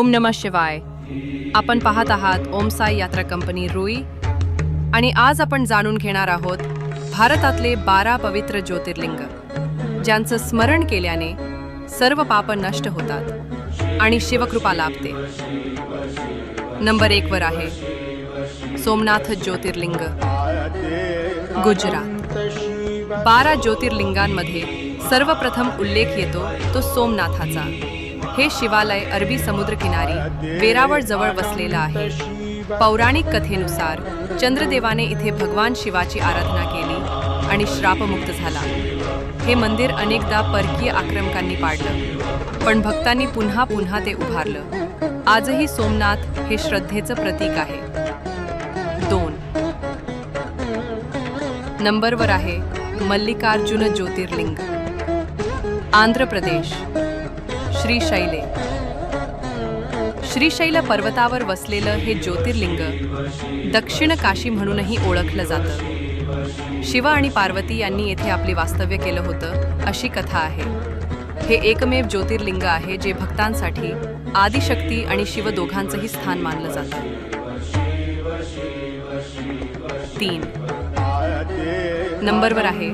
ओम नमः शिवाय. आपण पाहत आहात ओम साई यात्रा कंपनी रुई. आणि आज आपण जाणून घेणार आहोत भारतातले बारा पवित्र ज्योतिर्लिंग ज्यांचं स्मरण केल्याने सर्व पाप नष्ट होतात आणि शिवकृपा लाभते. नंबर एकवर आहे सोमनाथ ज्योतिर्लिंग गुजरात. बारा ज्योतिर्लिंगांमध्ये सर्वप्रथम उल्लेख येतो तो सोमनाथाचा. हे शिवालय अरबी समुद्रकिनारी वेरावळ जवळ वसलेलं आहे. पौराणिक कथेनुसार चंद्रदेवाने इथे भगवान शिवाची आराधना केली आणि श्रापमुक्त झाला. हे मंदिर अनेकदा परकीय आक्रमकांनी पाडलं पण भक्तांनी पुन्हा पुन्हा ते उभारलं. आजही सोमनाथ हे श्रद्धेचं प्रतीक आहे. दोन. नंबरवर आहे मल्लिकार्जुन ज्योतिर्लिंग. आंध्र प्रदेश. श्रीशैले श्रीशैल पर्वतावर वसलेलं हे ज्योतिर्लिंग दक्षिण काशी म्हणूनही ओळखलं जातं. शिव आणि पार्वती यांनी येथे आपले वास्तव्य केलं होतं अशी कथा आहे. हे एकमेव ज्योतिर्लिंग आहे जे भक्तांसाठी आदिशक्ती आणि शिव दोघांचंही स्थान मानलं जातं. तीन. नंबरवर आहे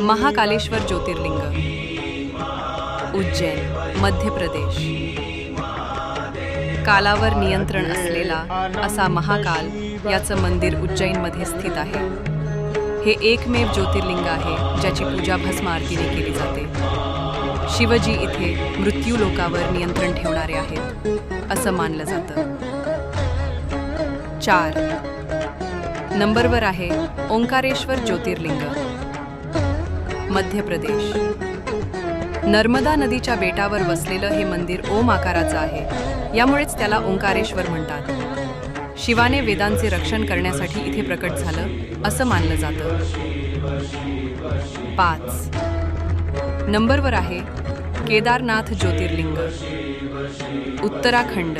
महाकालेश्वर ज्योतिर्लिंग. उज्जैन मध्य प्रदेश. कालावर नियंत्रण असलेला असा महाकाल याचं मंदिर उज्जैनमध्ये स्थित आहे. हे एकमेव ज्योतिर्लिंग आहे ज्याची पूजा भस्म आरतीने केली जाते. शिवजी इथे मृत्यू लोकावर नियंत्रण ठेवणारे आहेत असं मानलं जातं. चार. नंबरवर आहे ओंकारेश्वर ज्योतिर्लिंग मध्य प्रदेश. नर्मदा नदीच्या बेटावर वसलेलं हे मंदिर ओम आकाराचं आहे. यामुळेच त्याला ओंकारेश्वर म्हणतात. शिवाने वेदांचे रक्षण करण्यासाठी इथे प्रकट झालं असं मानलं जातं. पाच. नंबरवर आहे केदारनाथ ज्योतिर्लिंग. उत्तराखंड.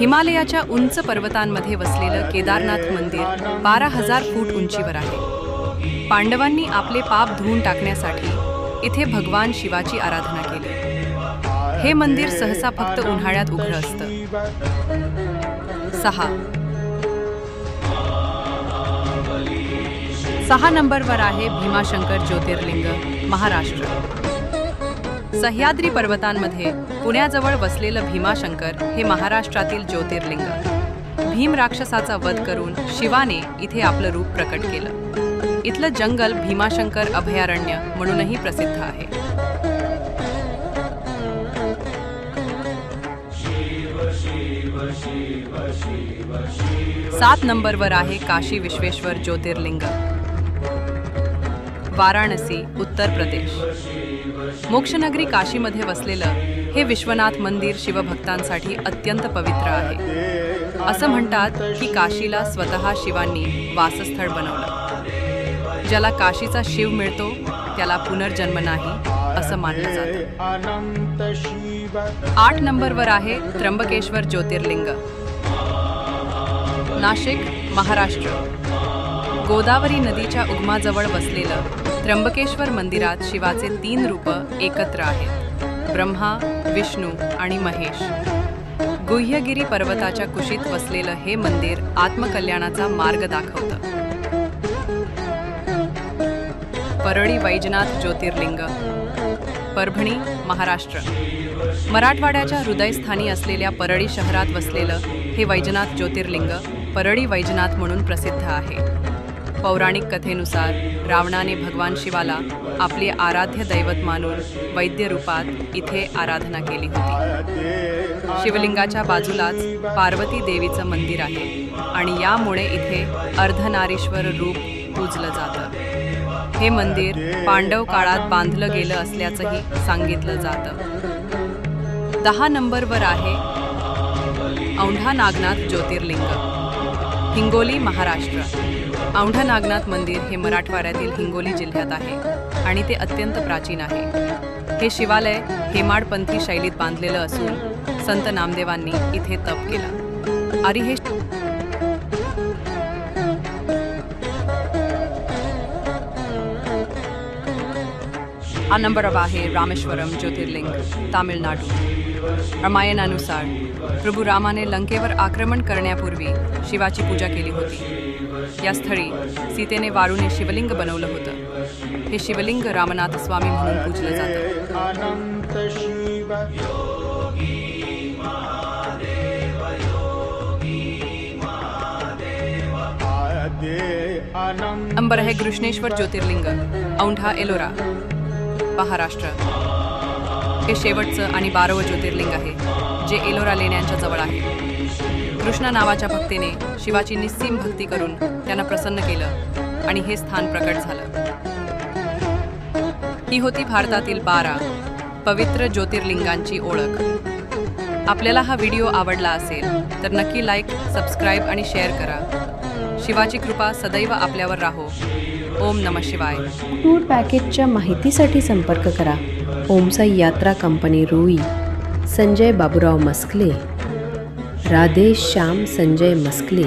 हिमालयाच्या उंच पर्वतांमध्ये वसलेलं केदारनाथ मंदिर बारा हजार फूट उंचीवर आहे. पांडवांनी आपले पाप धुवून टाकण्यासाठी इथे भगवान शिवाची आराधना केली. हे मंदिर सहसा फक्त उन्हाळ्यात उघडं असतं. सहा. सहा नंबरवर आहे भीमाशंकर ज्योतिर्लिंग महाराष्ट्र. सह्याद्री पर्वतांमध्ये पुण्याजवळ वसलेलं भीमाशंकर हे महाराष्ट्रातील ज्योतिर्लिंग. भीम राक्षसाचा वध करून शिवाने इथे आपलं रूप प्रकट केलं. इथलं जंगल भीमाशंकर अभयारण्य म्हणूनही प्रसिद्ध आहे. सात नंबरवर आहे काशी विश्वेश्वर ज्योतिर्लिंग. वाराणसी उत्तर प्रदेश. मोक्षनगरी काशीमध्ये वसलेलं हे विश्वनाथ मंदिर शिवभक्तांसाठी अत्यंत पवित्र आहे. असं म्हणतात की काशीला स्वतः शिवांनी वासस्थळ बनवलं. ज्याला काशीचा शिव मिळतो त्याला पुनर्जन्म नाही असं मानलं जातं. आठ नंबरवर आहे त्र्यंबकेश्वर ज्योतिर्लिंग. नाशिक महाराष्ट्र. गोदावरी नदीच्या उगमाजवळ वसलेलं त्र्यंबकेश्वर मंदिरात शिवाचे तीन रूप एकत्र आहेत. ब्रह्मा विष्णू आणि महेश. गुह्यगिरी पर्वताच्या कुशीत वसलेलं हे मंदिर आत्मकल्याणाचा मार्ग दाखवतं. परळी वैजनाथ ज्योतिर्लिंग. परभणी महाराष्ट्र. मराठवाड्याच्या हृदयस्थानी असलेल्या परळी शहरात वसलेलं हे वैजनाथ ज्योतिर्लिंग परळी वैजनाथ म्हणून प्रसिद्ध आहे. पौराणिक कथेनुसार रावणाने भगवान शिवाला आपले आराध्य दैवत मानून वैद्य रूपात इथे आराधना केली होती. शिवलिंगाच्या बाजूलाच पार्वती देवीचं मंदिर आहे आणि यामुळे इथे अर्धनारीश्वर रूप पूजलं जातं. हे मंदिर पांडव काळात बांधलं गेलं असल्याचंही सांगितलं जातं. दहा नंबरवर आहे औंढा नागनाथ ज्योतिर्लिंग हिंगोली महाराष्ट्र. औंढा नागनाथ मंदिर हे मराठवाड्यातील हिंगोली जिल्ह्यात आहे आणि ते अत्यंत प्राचीन आहे. हे शिवालय हेमाडपंथी शैलीत बांधलेलं असून संत नामदेवांनी इथे तप केलं. आणि हे हा नंबर आहे रामेश्वरम ज्योतिर्लिंग तामिळनाडू रामायणानुसार प्रभू रामाने लंकेवर आक्रमण करण्यापूर्वी शिवाची पूजा केली होती या स्थळी सीतेने वाळूने शिवलिंग बनवलं होतं हे शिवलिंग रामनाथ स्वामी म्हणून पूजलं जातं अंबर हे कृष्णेश्वर ज्योतिर्लिंग औंढा एलोरा महाराष्ट्र. हे शेवटचं आणि बारावं ज्योतिर्लिंग आहे जे एलोरा लेण्यांच्या जवळ आहे. कृष्णा नावाच्या भक्तीने शिवाची निस्सीम भक्ती करून त्यांना प्रसन्न केलं आणि हे स्थान प्रकट झालं. ही होती भारतातील बारा पवित्र ज्योतिर्लिंगांची ओळख. आपल्याला हा व्हिडिओ आवडला असेल तर नक्की लाईक सबस्क्राईब आणि शेअर करा. शिवाची कृपा सदैव आपल्यावर राहो. ओम नम शिवाय. टूर पॅकेजच्या माहितीसाठी संपर्क करा. ओमसाई यात्रा कंपनी रुई. संजय बाबुराव मस्कले. राधेश श्याम संजय मस्कले.